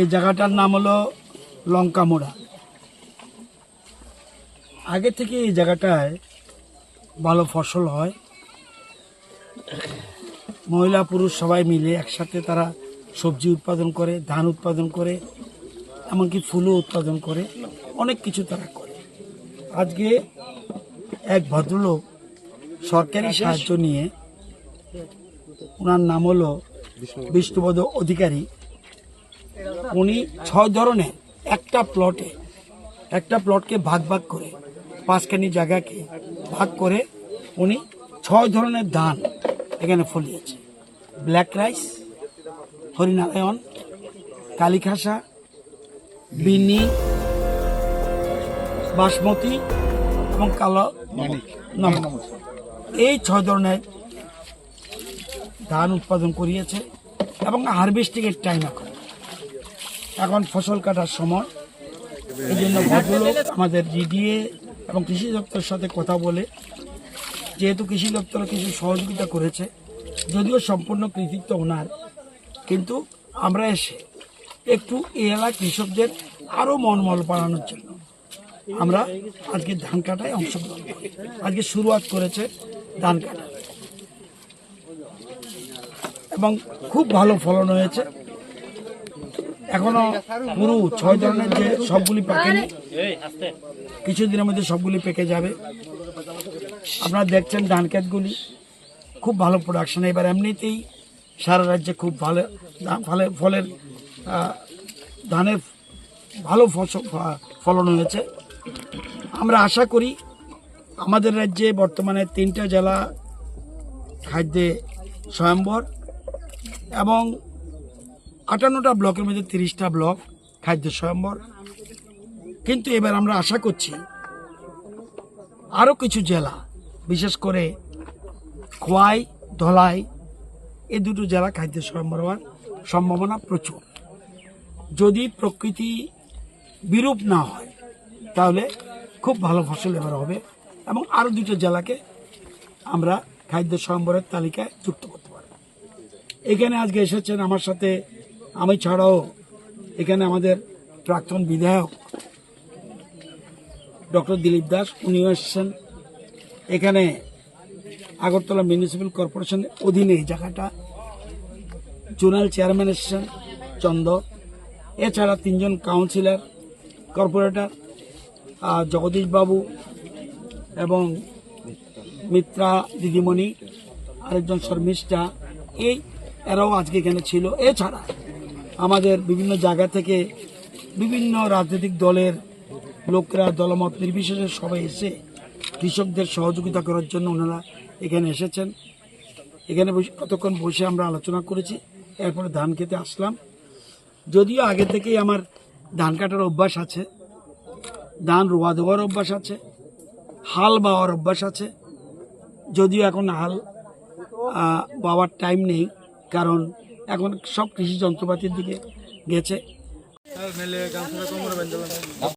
এই জায়গাটার নাম হলো লঙ্কামোড়া। আগে থেকে এই জায়গাটায় ভালো ফসল হয়। মহিলা, পুরুষ সবাই মিলে একসাথে তারা সবজি উৎপাদন করে, ধান উৎপাদন করে, এমনকি ফুলও উৎপাদন করে, অনেক কিছু তারা করে। আজকে এক ভদ্রলোক সরকারি সাহায্য নিয়ে ওনার নাম হলো বিষ্ণুপদ অধিকারী। উনি ছয় ধরনের একটা প্লটে একটা প্লটকে ভাগ ভাগ করে পাঁচখানি জায়গাকে ভাগ করে উনি ছয় ধরনের ধান এখানে ফলিয়েছে। ব্ল্যাক রাইস হরিনারায়ণ কালীখাসা বিনি বাসমতি এবং কালো এই ছয় ধরনের ধান উৎপাদন করিয়েছে এবং হারভেস্টিংয়ের টাইম এখন। এখন ফসল কাটার সময়। এই জন্য ভদ্রলোক আমাদের জিডিএ এবং কৃষি দপ্তরের সাথে কথা বলে, যেহেতু কৃষি দপ্তর কিছু সহযোগিতা করেছে, যদিও সম্পূর্ণ কৃতিত্ব ওনার, কিন্তু আমরা এসে একটু এই এলাকার কৃষকদের আরও মনমল বাড়ানোর জন্য আমরা আজকে ধান কাটায় অংশগ্রহণ করি। আজকে শুরুয়াত করেছে ধান কাটা। এবং খুব ভালো ফলন হয়েছে। এখনও পুরো ছয় ধরনের যে সবগুলি পাকেনি কিছুদিনের মধ্যে সবগুলি পেকে যাবে আপনারা দেখছেন ধান ক্ষেতগুলি খুব ভালো প্রোডাকশন এবার এমনিতেই সারা রাজ্যে খুব ভালো ফলে ফলের ধানের ভালো ফসল ফলন হয়েছে। আমরা আশা করি আমাদের রাজ্যে বর্তমানে তিনটা জেলা খাদ্যে স্বয়ম্বর এবং আটান্নটা ব্লকের মধ্যে তিরিশটা ব্লক খাদ্য স্বয়ম্বর কিন্তু এবার আমরা আশা করছি আরও কিছু জেলা, বিশেষ করে খোয়াই, ধলাই, এ দুটো জেলা খাদ্য স্বয়ম্বর হওয়ার সম্ভাবনা প্রচুর। যদি প্রকৃতি বিরূপ না হয়, তাহলে খুব ভালো ফসল এবার হবে এবং আরও দুটো জেলাকে আমরা খাদ্য স্বয়ম্বরের তালিকায় যুক্ত করতে এখানে আজকে এসেছেন আমার সাথে আমি ছাড়াও এখানে আমাদের প্রাক্তন বিধায়ক ডক্টর দিলীপ দাস, উনিও এসেছেন। এখানে আগরতলা মিউনিসিপ্যাল কর্পোরেশনের অধীনে এই জায়গাটা। জোনাল চেয়ারম্যান এসেছেন চন্দ এছাড়া তিনজন কাউন্সিলর, কর্পোরেটর জগদীশ বাবু এবং মিত্রা দিদিমণি, আরেকজন শর্মিষ্ঠা। এই এরাও আজকে এখানে ছিল। এছাড়া আমাদের বিভিন্ন জায়গা থেকে বিভিন্ন রাজনৈতিক দলের লোকরা, দলমত নির্বিশেষে সবাই এসে কৃষকদের সহযোগিতা করার জন্য ওনারা এখানে এসেছেন। এখানে বসে কতক্ষণ বসে আমরা আলোচনা করেছি, এরপরে ধান খেতে আসলাম। যদিও আগে থেকেই আমার ধান কাটার অভ্যাস আছে, ধান রোয়া দেওয়ার অভ্যাস আছে, হাল বাওয়ার অভ্যাস আছে। যদিও এখন হাল বাওয়ার টাইম নেই কারণ এখন সব কৃষি যন্ত্রপাতির দিকে গেছে।